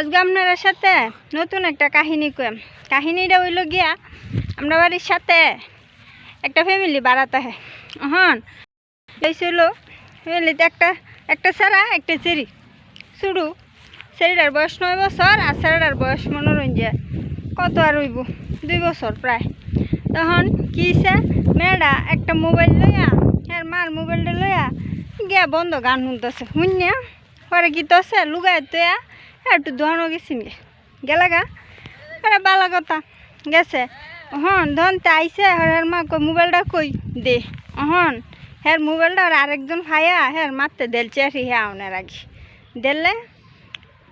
আজকে আপনার সাথে নতুন একটা কাহিনী কম কাহিনীটা হইল গিয়া, আমরা বাড়ির সাথে একটা ফ্যামিলি বাড়াতে হয়। হন হয়েছিল ফ্যামিলিতে একটা একটা সারা একটা চেরি শুরু চেরিটার বয়স নয় বছর আর সারাটার বয়স মনোরঞ্জন কত আর হইব, দুই বছর প্রায়। তখন কি হইছে, মেয়েটা একটা মোবাইল লইয়া হ্যাঁ মার মোবাইলটা লইয়া গিয়া বন্ধ গান শুনতেছে। শুনিয়া পরে কি তছে লুগাই তোয়া একটু গেছিন গে গেলা গা? আরে বালা কথা। গেছে। হন ধন তে আইসে হের মা মোবাইলটা কই দে? হন হের মোবাইলটা আর আরেকজন ভাইয়া হের মারতে দেল চেয়ারি হ্যাঁ আউনের আগে। দিলে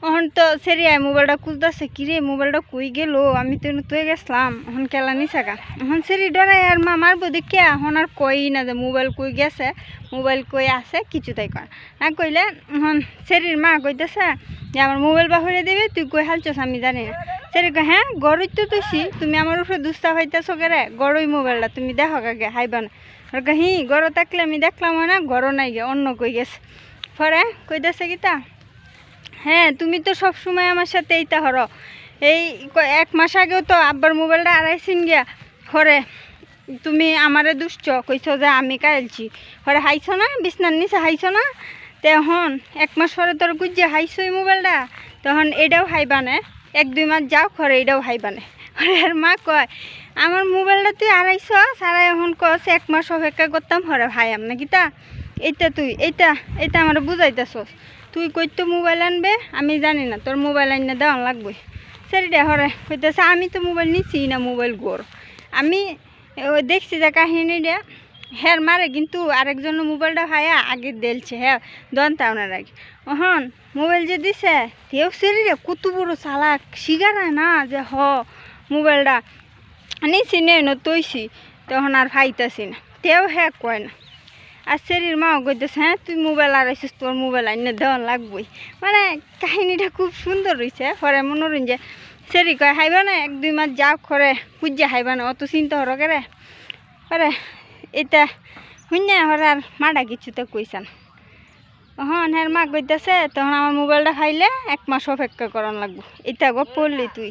এখন তো সেরি আয়, মোবাইলটা খুঁজতেছে কি রে? মোবাইলটা কই গেল? আমি তো তুই গেছিলাম। এখন কেলা নিছাকা এখন সেরি ডরাই আর মা মারবো দেখে। এখন আর কই না যে, মোবাইল কই গেছে? মোবাইল কই আছে? কিছু তাই কর না কইলে এখন সেরির মা কইতেছে যে আমার মোবাইল বাহরে দেবে, তুই কই হালছস আমি জানি না। কয় হ্যাঁ গড়ই তো তুইছি তুমি আমার উপরে দুস্তা হইতেছো কেরে? গড়ই মোবাইলটা, তুমি দেখো কাকে, হাইবা না। আর কয়, হি গড় থাকলে আমি দেখলাম না গড় নাই গে, অন্য কই গেছে। পরে কইতেছে কিতা হ্যাঁ তুমি তো সব সময় আমার সাথে এইটা হর। এই ক- এক মাস আগেও তো আব্বার মোবাইলটা আড়াইছিন গিয়া। হরে তুমি আমারে দুষ্ট কইছো যে আমি কাইলছি। হরে হাইছো না, বিছনার নিচে হাইছো না? তখন এক মাস পরে তোর গুজে হাইছো মোবাইলটা। তখন এটাও হাইবানে এক, দুই মাস যাও খরে এটাও হাইবানে আর মা কয়, আমার মোবাইলটা তুই আড়াইছ সারা এখন কস, এক মাস অপেক্ষা করতাম। হরে ভাই আমনা গীতা এইটা তুই, এইটা এইটা আমার বুঝাইতেছস। তুই কইতো মোবাইল আনবে? আমি জানি না, তোর মোবাইল আনিয়ে দেওয়া লাগবে সেটা হরে, কইতেছে, আমি তো মোবাইল নিচ্ছি না, মোবাইল গোর। আমি দেখছি যে কাহিনীটা হ্যাঁ মারে, কিন্তু আরেকজনের মোবাইলটা ভাইয়া আগে দিলছে হ্যাঁ দন্তা ওনার আগে। হন মোবাইল যে দিছে, তেও শরীরে কত বড় চালাক শিগারা না যে হ, মোবাইলটা। নিছি নে তৈছি তখন আর ভাইতাছি না, তেও হ্যাঁ কয় না। আর শরীর মা কইতেছে হ্যাঁ তুই মোবাইল আর আইসিস তোর মোবাইল আইনে দেওয়ান লাগবই। মানে কাহিনীটা খুব সুন্দর রয়েছে পরে মনোরঞ্জন সেরি কয়, হাইবা না, এক দুই মাস যাও করে পুজা হাইবা না, অত চিন্তা হর করে? পরে এটা শুনে হর আর মাডা কিছুতে কইসান হন হের মা কইতেছে তখন আমার মোবাইলটা খাইলে এক মাস অপেক্ষা করান লাগবো। এটা গো পড়লি তুই।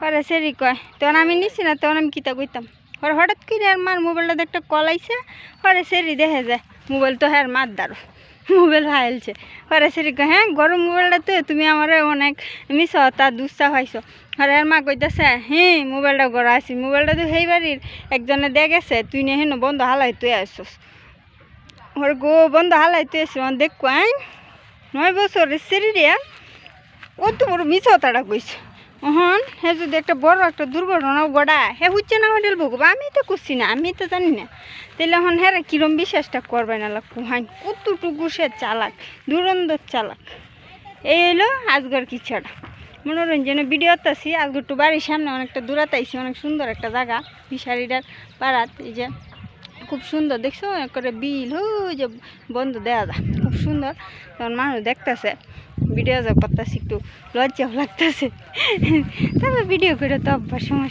পরে সেরি কয়, তখন আমি নিছি না, তখন আমি কিতা কইতাম? পরে হঠাৎ করে আর মার মোবাইলটা একটা কল আইসে পরে সেরি দেখে যায়, মোবাইল তো হ্যাঁ মার দাঁড়ো মোবাইল হাইলছে। পরে সেরি কয় হ্যাঁ গরম মোবাইলটা তো, তুমি আমার অনেক মিস তার দুঃসা হয়েছো আর এর মা কইতেছে হ্যাঁ মোবাইলটা গড়া আছি। মোবাইলটা তো সেই বাড়ির, একজনে দেখেছে তুই নিয়ে হেন, বন্ধ হালাই তুই আসছিস ওর গো, বন্ধ হালাই তুই আসছিস দেখ আই নয় বছর সেরি রে কত বড় মিস তারা কইছে। হন হে যদি একটা বড় একটা দুর্ঘটনা গড়া হে হচ্ছে না হোটেল ভোগব আমি তো করছি না, আমি তো জানি না। তাহলে হন হ্যাঁ কিরম বিশ্বাসটা করবে না কুহাইন? কতটুকু সে চালাক দুরন্দর চালাক। এই হলো আজকের কিছুটা মনোরঞ্জনের ভিডিও আছি আজকে একটু বাড়ির সামনে অনেকটা দূরাতে আইছি, অনেক সুন্দর একটা জায়গা ফিশারিটার পাড়াত, এই যে খুব সুন্দর, দেখছ? করে বিল হু যে বন্ধ দেওয়া যায়, খুব সুন্দর। তখন মানুষ দেখতেছে। ভিডিও যা করতেছি একটু লজ্জাও লাগতেছে। তবে ভিডিও করে তো অভ্যাস সমস্যা।